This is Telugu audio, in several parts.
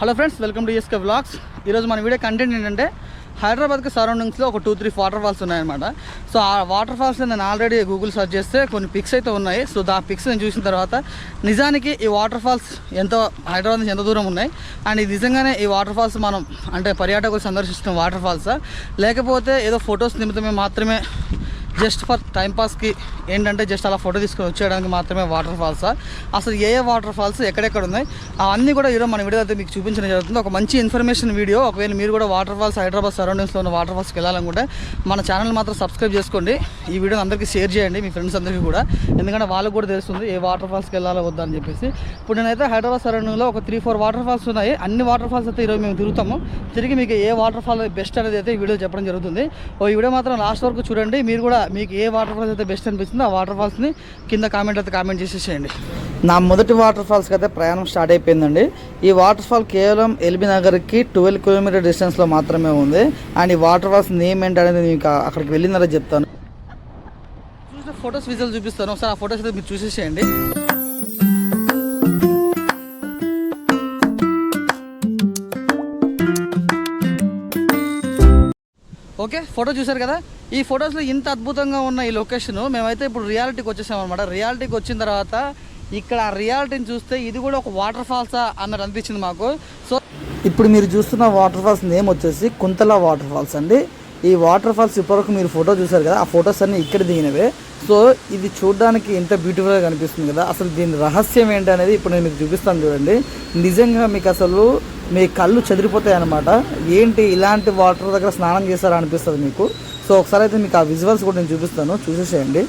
Hello friends welcome to SK blogs ఈరోజు మన వీడియో కంటెంట్ ఏంటంటే హైదరాబాద్కి సరౌండింగ్స్లో ఒక టూ త్రీ వాటర్ ఫాల్స్ ఉన్నాయన్నమాట. సో ఆ వాటర్ ఫాల్స్ నేను ఆల్రెడీ గూగుల్ సెర్చ్ చేస్తే కొన్ని పిక్స్ అయితే ఉన్నాయి. సో ఆ పిక్స్ నేను చూసిన తర్వాత నిజానికి ఈ వాటర్ ఫాల్స్ ఎంతో హైదరాబాద్ నుంచి ఎంత దూరం ఉన్నాయి? అండ్ ఇది నిజంగానే ఈ వాటర్ ఫాల్స్ మనం అంటే పర్యాటకులు సందర్శిస్తున్న వాటర్ ఫాల్సా లేకపోతే ఏదో ఫొటోస్ నిమిత్తమే మాత్రమే జస్ట్ ఫర్ టైంపాస్కి ఏంటంటే జస్ట్ అలా ఫోటో తీసుకొని వచ్చేయడానికి మాత్రమే వాటర్ ఫాల్స్? అసలు ఏ ఏ వాటర్ ఫాల్స్ ఎక్కడెక్కడ ఉన్నాయి? అవన్నీ కూడా ఈరోజు మన వీడియో అయితే మీకు చూపించడం జరుగుతుంది. ఒక మంచి ఇన్ఫర్మేషన్ వీడియో. ఒకవేళ మీరు కూడా వాటర్ ఫాల్స్ హైదరాబాద్ సరౌండింగ్స్లో ఉన్న వాటర్ ఫాల్స్కి వెళ్ళాలనుకుంటే మన ఛానల్ మాత్రం సబ్స్క్రైబ్ చేసుకోండి. ఈ వీడియో అందరికీ షేర్ చేయండి మీ ఫ్రెండ్స్ అందరికీ కూడా. ఎందుకంటే వాళ్ళకు కూడా తెలుస్తుంది ఏ వాటర్ ఫాల్స్కి వెళ్ళాలో వద్దా అని చెప్పేసి. ఇప్పుడు నేనైతే హైదరాబాద్ సరౌండింగ్లో ఒక త్రీ ఫోర్ వాటర్ ఫాల్స్ ఉన్నాయి. అన్ని వాటర్ ఫాల్స్ అయితే ఈరోజు మేము తిరుగుతాము. తిరిగి మీకు ఏ వాటర్ ఫాల్ బెస్ట్ అనేది అయితే ఈ వీడియో చెప్పడం జరుగుతుంది. ఓ ఈ వీడియో మాత్రం లాస్ట్ వరకు చూడండి. మీరు కూడా మీకు ఏ వాటర్ ఫాల్స్ అయితే బెస్ట్ అనిపిస్తుందో ఆ వాటర్ ఫాల్స్ని కింద కామెంట్ అయితే కామెంట్ చేసేసేయండి నా మొదటి వాటర్ ఫాల్స్కి అయితే ప్రయాణం స్టార్ట్ అయిపోయిందండి. ఈ వాటర్ ఫాల్ కేవలం ఎల్బీ నగర్కి ట్వెల్వ్ కిలోమీటర్ డిస్టెన్స్లో మాత్రమే ఉంది. అండ్ ఈ వాటర్ ఫాల్స్ నేమ్ ఏంటనేది అనేది మీకు అక్కడికి వెళ్ళిన చెప్తాను. చూసిన ఫొటోస్ విజువల్ చూపిస్తాను. ఒకసారి ఆ ఫొటోస్ అయితే మీరు చూసేసేయండి ఓకే ఫోటో చూసారు కదా? ఈ ఫొటోస్లో ఇంత అద్భుతంగా ఉన్న ఈ లొకేషన్ మేమైతే ఇప్పుడు రియాలిటీకి వచ్చేసామన్నమాట రియాలిటీకి వచ్చిన తర్వాత ఇక్కడ ఆ రియాలిటీని చూస్తే ఇది కూడా ఒక వాటర్ ఫాల్సా అన్నట్టు అనిపించింది మాకు. సో ఇప్పుడు మీరు చూస్తున్న వాటర్ ఫాల్స్ నేమ్ వచ్చేసి కుంతల వాటర్ ఫాల్స్ అండి. ఈ వాటర్ ఫాల్స్ ఇప్పటివరకు మీరు ఫోటో చూసారు కదా ఆ ఫొటోస్ అన్ని ఇక్కడ దిగినవే. సో ఇది చూడడానికి ఎంత బ్యూటిఫుల్గా కనిపిస్తుంది కదా అసలు దీని రహస్యం ఏంటి అనేది ఇప్పుడు నేను మీకు చూపిస్తాను చూడండి. నిజంగా మీకు అసలు మీ కళ్ళు చెదిరిపోతాయి అనమాట ఏంటి ఇలాంటి వాటర్ దగ్గర స్నానం చేస్తారా అనిపిస్తుంది మీకు? సో ఒకసారి అయితే మీకు ఆ విజువల్స్ కూడా నేను చూపిస్తాను. చూసేసేయండి.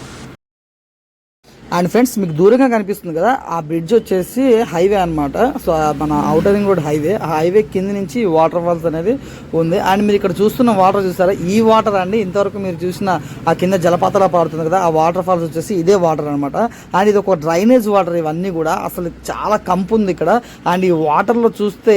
అండ్ ఫ్రెండ్స్ మీకు దూరంగా కనిపిస్తుంది కదా ఆ బ్రిడ్జ్ వచ్చేసి హైవే అనమాట సో మన ఔటర్ రింగ్ రోడ్ హైవే. ఆ హైవే కింద నుంచి వాటర్ ఫాల్స్ అనేది ఉంది. అండ్ మీరు ఇక్కడ చూస్తున్న వాటర్ చూసారా? ఈ వాటర్ అండి ఇంతవరకు మీరు చూసిన ఆ కింద జలపాతాల పారుతుంది కదా ఆ వాటర్ ఫాల్స్ వచ్చేసి ఇదే వాటర్ అనమాట అండ్ ఇది ఒక డ్రైనేజ్ వాటర్ ఇవన్నీ కూడా. అసలు చాలా కంపు ఉంది ఇక్కడ. అండ్ ఈ వాటర్లో చూస్తే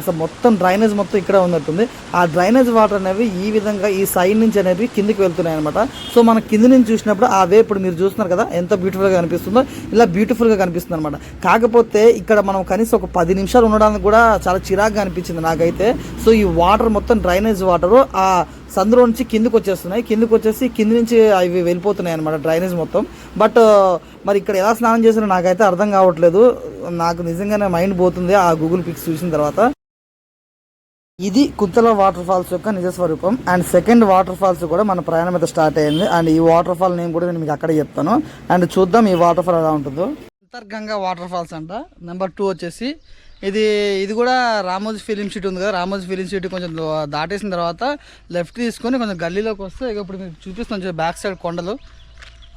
అసలు మొత్తం డ్రైనేజ్ మొత్తం ఇక్కడ ఉన్నట్టుంది. ఆ డ్రైనేజ్ వాటర్ అనేవి ఈ విధంగా ఈ సైడ్ నుంచి అనేవి కిందికి వెళ్తున్నాయి అనమాట సో మన కింద నుంచి చూసినప్పుడు ఆ వే ఇప్పుడు మీరు చూస్తున్నారు కదా ఎంత బ్యూటిఫుల్గా కనిపిస్తుందో ఇలా బ్యూటిఫుల్గా కనిపిస్తుంది అనమాట కాకపోతే ఇక్కడ మనం కనీసం ఒక పది నిమిషాలు ఉండడానికి కూడా చాలా చిరాగ్గా అనిపించింది నాకైతే. సో ఈ వాటర్ మొత్తం డ్రైనేజ్ వాటర్ ఆ సందులో నుంచి కిందకు వచ్చేస్తున్నాయి. కిందకు వచ్చేసి కింద నుంచి అవి వెళ్ళిపోతున్నాయి అనమాట డ్రైనేజ్ మొత్తం. బట్ మరి ఇక్కడ ఎలా స్నానం చేసినా నాకైతే అర్థం కావట్లేదు. నాకు నిజంగానే మైండ్ పోతుంది ఆ గూగుల్ పిక్స్ చూసిన తర్వాత. ఇది కుంతల వాటర్ ఫాల్స్ యొక్క నిజ స్వరూపం. అండ్ సెకండ్ వాటర్ ఫాల్స్ కూడా మన ప్రయాణం అయితే స్టార్ట్ అయ్యింది అండ్ ఈ వాటర్ ఫాల్ నేమ్ కూడా నేను మీకు అక్కడే చెప్తాను. అండ్ చూద్దాం ఈ వాటర్ ఫాల్ ఎలా ఉంటుందో. అంతర్గంగా వాటర్ ఫాల్స్ అంట. నెంబర్ టూ వచ్చేసి ఇది ఇది కూడా రామోజీ ఫిలిం సిటీ ఉంది కదా. రామోజీ ఫిలిం సిటీ కొంచెం దాటేసిన తర్వాత లెఫ్ట్ తీసుకొని కొంచెం గల్లీలోకి వస్తే ఇక ఇప్పుడు మీకు చూపిస్తాను బ్యాక్ సైడ్ కొండలు.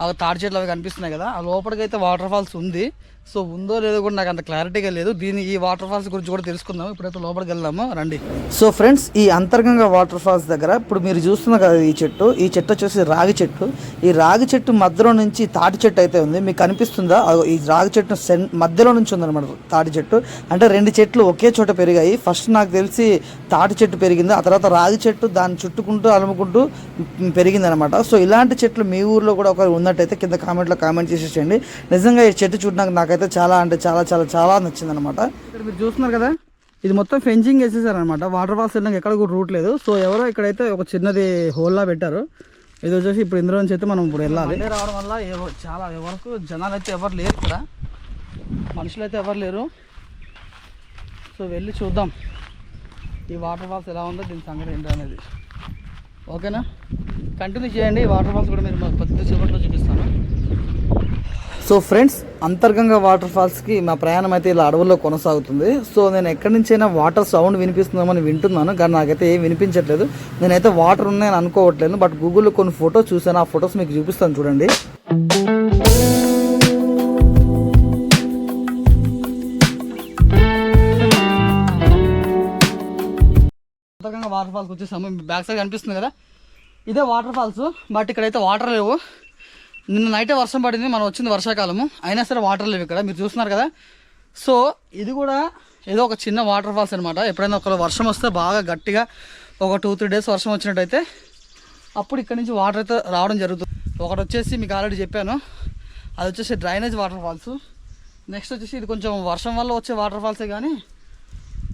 అవి తాడి చెట్లు అవి కనిపిస్తున్నాయి కదా. ఆ లోపలికి అయితే వాటర్ ఫాల్స్ ఉంది. సో ఉందో లేదో కూడా నాకు అంత క్లారిటీగా లేదు. దీని ఈ వాటర్ ఫాల్స్ గురించి కూడా తెలుసుకుందాం. ఇప్పుడైతే లోపలికి వెళ్దాము. రండి. సో ఫ్రెండ్స్ ఈ అంతర్గంగా వాటర్ ఫాల్స్ దగ్గర ఇప్పుడు మీరు చూస్తున్న కదా ఈ చెట్టు ఈ చెట్టు వచ్చేసి రాగి చెట్టు. ఈ రాగి చెట్టు మధ్యలో నుంచి తాటి చెట్టు అయితే ఉంది. మీకు కనిపిస్తుందా ఈ రాగి చెట్టు సెన్ మధ్యలో నుంచి ఉందన్నమాట తాటి చెట్టు. అంటే రెండు చెట్లు ఒకే చోట పెరిగాయి. ఫస్ట్ నాకు తెలిసి తాటి చెట్టు పెరిగింది. ఆ తర్వాత రాగి చెట్టు దాన్ని చుట్టుకుంటూ అలుముకుంటూ పెరిగిందనమాట సో ఇలాంటి చెట్లు మీ ఊర్లో కూడా ఒకరు ఉన్నట్టయితే కింద కామెంట్లో కామెంట్ చేసేసేయండి. నిజంగా ఈ చెట్టు చూడడానికి నాకైతే చాలా అంటే చాలా చాలా చాలా నచ్చింది అనమాట ఇక్కడ మీరు చూస్తున్నారు కదా ఇది మొత్తం ఫెన్సింగ్ వేసేసారనమాట వాటర్ ఫాల్స్ వెళ్ళడానికి ఎక్కడ కూడా రూట్ లేదు. సో ఎవరో ఇక్కడైతే ఒక చిన్నది హోల్లా పెట్టారు. ఇది వచ్చేసి ఇప్పుడు ఇందులో నుంచి అయితే మనం ఇప్పుడు వెళ్ళాలి. రావడం వల్ల చాలా ఎవరికి జనాలు అయితే ఎవరు లేరు ఇక్కడ. మనుషులు అయితే ఎవరు లేరు. సో వెళ్ళి చూద్దాం. ఈ వాటర్ ఫాల్స్ ఎలా ఉందో దీని సంగతి ఏంటో అనేది. ఓకేనా కంటిన్యూ చేయండి. ఈ వాటర్ ఫాల్స్ కూడా మీరు కొద్ది సేపట్లో సో ఫ్రెండ్స్ అంతర్గంగా వాటర్ ఫాల్స్కి మా ప్రయాణం అయితే ఇలా అడవుల్లో కొనసాగుతుంది. సో నేను ఎక్కడి నుంచైనా వాటర్ సౌండ్ వినిపిస్తుందామని వింటున్నాను కానీ నాకైతే ఏం వినిపించట్లేదు. నేనైతే వాటర్ ఉన్నాయని అనుకోవట్లేదు బట్ గూగుల్లో కొన్ని ఫొటోస్ చూసాను ఆ ఫొటోస్ మీకు చూపిస్తాను చూడండి. అంతర్గంగా వాటర్ ఫాల్స్ వచ్చేసాము బ్యాక్ సైడ్ కనిపిస్తుంది కదా? ఇదే వాటర్ ఫాల్స్ బట్ ఇక్కడైతే వాటర్ లేవు. నిన్న నైటే వర్షం పడింది మనం వచ్చింది వర్షాకాలము. అయినా సరే వాటర్ లేవు ఇక్కడ మీరు చూస్తున్నారు కదా. సో ఇది కూడా ఏదో ఒక చిన్న వాటర్ ఫాల్స్ అనమాట ఎప్పుడైనా ఒక వర్షం వస్తే బాగా గట్టిగా ఒక టూ త్రీ డేస్ వర్షం వచ్చినట్టయితే అప్పుడు ఇక్కడ నుంచి వాటర్ అయితే రావడం జరుగుతుంది. ఒకటి వచ్చేసి మీకు ఆల్రెడీ చెప్పాను. అది వచ్చేసి డ్రైనేజ్ వాటర్ ఫాల్స్ నెక్స్ట్ వచ్చేసి ఇది కొంచెం వర్షం వల్ల వచ్చే వాటర్ ఫాల్సే కానీ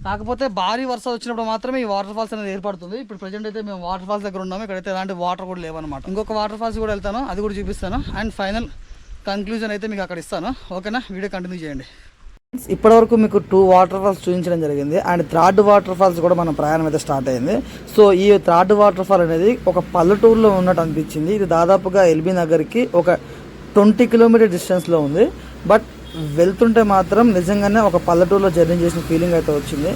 కాకపోతే భారీ వర్షాలు వచ్చినప్పుడు మాత్రమే ఈ వాటర్ ఫాల్స్ అనేది ఏర్పడుతుంది. ఇప్పుడు ప్రజెంట్ అయితే మేము వాటర్ ఫాల్స్ దగ్గర ఉన్నాము. ఇక్కడైతే ఎలాంటి వాటర్ కూడా లేవన్నమాట. ఇంకొక వాటర్ ఫాల్స్ కూడా వెళ్తాను. అది కూడా చూపిస్తాను. అండ్ ఫైనల్ కన్క్లూజన్ అయితే మీకు అక్కడ ఇస్తాను. ఓకేనా? వీడియో కంటిన్యూ చేయండి. ఇప్పటివరకు మీకు టూ వాటర్ ఫాల్స్ చూపించడం జరిగింది. అండ్ థర్డ్ వాటర్ ఫాల్స్ కూడా మన ప్రయాణం అయితే స్టార్ట్ అయింది. సో ఈ థర్డ్ వాటర్ ఫాల్ అనేది ఒక పల్లెటూరులో ఉన్నట్టు అనిపించింది. ఇది దాదాపుగా ఎల్బీ నగర్కి ఒక ట్వంటీ కిలోమీటర్ డిస్టెన్స్లో ఉంది. బట్ వెళ్తుంటే మాత్రం నిజంగానే ఒక పల్లెటూరులో జర్నీ చేసిన ఫీలింగ్ అయితే వచ్చింది.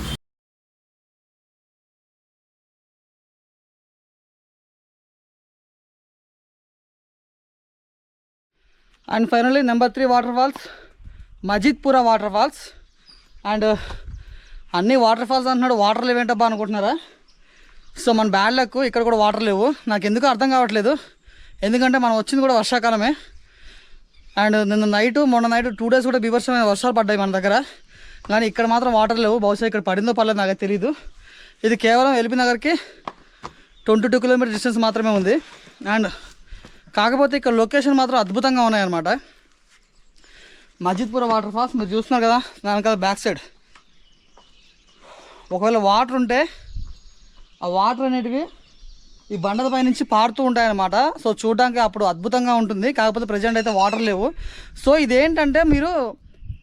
And finally number three water falls Majidpura water falls and అన్ని వాటర్ ఫాల్స్ అంటున్నాడు వాటర్ లేవేంటబ్బా అనుకుంటున్నారా? సో మన బ్యాడ్ లక్ ఇక్కడ కూడా వాటర్ లేవు. నాకు ఎందుకు అర్థం కావట్లేదు. ఎందుకంటే మనం వచ్చింది కూడా వర్షాకాలమే. అండ్ నిన్న నైట్ మొన్న నైట్ టూ డేస్ కూడా బీభత్సమైన వర్షాలు పడ్డాయి మన దగ్గర. కానీ ఇక్కడ మాత్రం వాటర్ లేవు. బహుశా ఇక్కడ పడిందో పర్లేదు నాకు తెలియదు ఇది కేవలం ఎల్బీ నగర్కి ట్వంటీ టూ కిలోమీటర్ డిస్టెన్స్ మాత్రమే ఉంది. అండ్ కాకపోతే ఇక్కడ లొకేషన్ మాత్రం అద్భుతంగా ఉన్నాయన్నమాట. మజిద్పుర వాటర్ ఫాల్స్ మీరు చూస్తున్నారు కదా దాని కదా బ్యాక్ సైడ్ ఒకవేళ వాటర్ ఉంటే ఆ వాటర్ అనేటివి ఈ బండల పైనుంచి నుంచి పారుతూ ఉంటాయన్నమాట. సో చూడడానికి అప్పుడు అద్భుతంగా ఉంటుంది. కాకపోతే ప్రజెంట్ అయితే వాటర్ లేవు. సో ఇదేంటంటే మీరు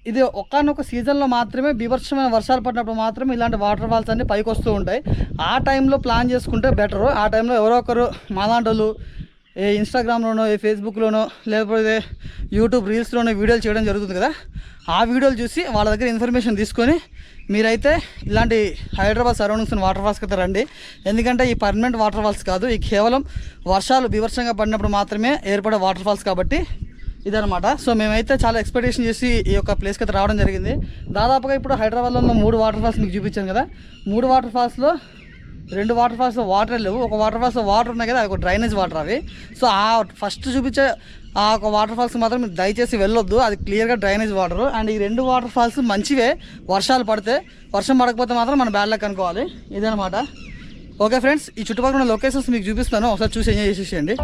ఇది ఒక్కనొక సీజన్లో మాత్రమే బీభత్సమైన వర్షాలు పడినప్పుడు మాత్రమే ఇలాంటి వాటర్ ఫాల్స్ అన్ని పైకి వస్తూ ఉంటాయి. ఆ టైంలో ప్లాన్ చేసుకుంటే బెటరు ఆ టైంలో ఎవరో ఒకరు మాలాంటోళ్ళు ఏ ఇన్స్టాగ్రామ్లోనో ఏ ఫేస్బుక్లోనో లేకపోతే యూట్యూబ్ రీల్స్లోనో వీడియోలు చేయడం జరుగుతుంది కదా. ఆ వీడియోలు చూసి వాళ్ళ దగ్గర ఇన్ఫర్మేషన్ తీసుకొని మీరైతే ఇలాంటి హైదరాబాద్ సరౌండింగ్స్ ఉన్న వాటర్ ఫాల్స్కి అయితే రండి. ఎందుకంటే ఈ పర్మనెంట్ వాటర్ ఫాల్స్ కాదు ఈ కేవలం వర్షాలు బీభత్సంగా పడినప్పుడు మాత్రమే ఏర్పడే వాటర్ ఫాల్స్ కాబట్టి ఇదనమాట సో మేమైతే చాలా ఎక్స్పెక్టేషన్ చేసి ఈ యొక్క ప్లేస్కి అయితే రావడం జరిగింది. దాదాపుగా ఇప్పుడు హైదరాబాద్లో ఉన్న మూడు వాటర్ ఫాల్స్ మీకు చూపించాను కదా. మూడు వాటర్ ఫాల్స్లో రెండు వాటర్ ఫాల్స్లో వాటర్ లేవు. ఒక వాటర్ ఫాల్స్లో వాటర్ ఉన్నాయి కదా అది ఒక డ్రైనేజ్ వాటర్ అవి. సో ఆ ఫస్ట్ చూపించే ఆ ఒక వాటర్ ఫాల్స్ మాత్రం మీరు దయచేసి వెళ్ళొద్దు. అది క్లియర్గా డ్రైనేజ్ వాటర్ అండ్ ఈ రెండు వాటర్ ఫాల్స్ మంచివే. వర్షాలు పడితే వర్షం పడకపోతే మాత్రం మన బ్యాడ్ లక్ అనుకోవాలి. ఇదనమాట ఓకే ఫ్రెండ్స్ ఈ చుట్టుపక్కల ఉన్న లొకేషన్స్ మీకు చూపిస్తాను ఒకసారి చూసి ఎంజాయ్ చేసేసేయండి.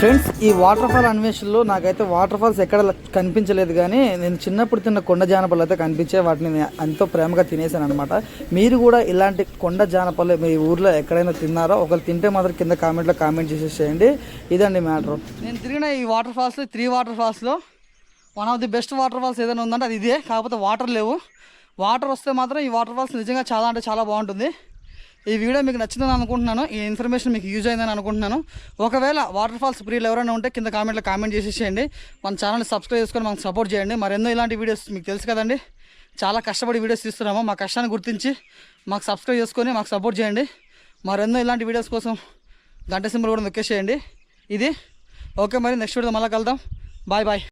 ఫ్రెండ్స్ ఈ వాటర్ ఫాల్ అన్వేషణలో నాకైతే వాటర్ ఫాల్స్ ఎక్కడ కనిపించలేదు కానీ నేను చిన్నప్పుడు తిన్న కొండ జానపళ్ళు అయితే కనిపించే వాటిని నేను ఎంతో ప్రేమగా తినేసాను అనమాట మీరు కూడా ఇలాంటి కొండ జానపళ్ళు మీ ఊర్లో ఎక్కడైనా తిన్నారో? ఒకరు తింటే మాత్రం కింద కామెంట్లో కామెంట్ చేసేసేయండి ఇదండి మ్యాటర్. నేను తిరిగిన ఈ వాటర్ ఫాల్స్లో three water ఫాల్స్లో one of the best water falls ఏదైనా ఉందంటే అది ఇదే. కాకపోతే వాటర్ లేవు. వాటర్ వస్తే మాత్రం ఈ వాటర్ ఫాల్స్ నిజంగా చాలా అంటే చాలా బాగుంటుంది. ఈ వీడియో మీకు నచ్చిందని అనుకుంటున్నాను. ఈ ఇన్ఫర్మేషన్ మీకు యూజ్ అయిందని అనుకుంటున్నాను. ఒకవేళ వాటర్ ఫాల్స్ ప్రియులు ఎవరైనా ఉంటే కింద కామెంట్లో కామెంట్ చేసేసేయండి. మన ఛానల్ని సబ్స్క్రైబ్ చేసుకొని మనకు సపోర్ట్ చేయండి. మరెన్నో ఇలాంటి వీడియోస్ మీకు తెలుసు కదండి. చాలా కష్టపడి వీడియోస్ తీస్తున్నాము. మా కష్టాన్ని గుర్తించి మాకు సబ్స్క్రైబ్ చేసుకొని మాకు సపోర్ట్ చేయండి. మరెన్నో ఇలాంటి వీడియోస్ కోసం గంట సింబల్ కూడా నొక్కేసేయండి. ఇది. ఓకే మరి నెక్స్ట్ వీడియో మళ్ళీ కలుద్దాం. Bye bye.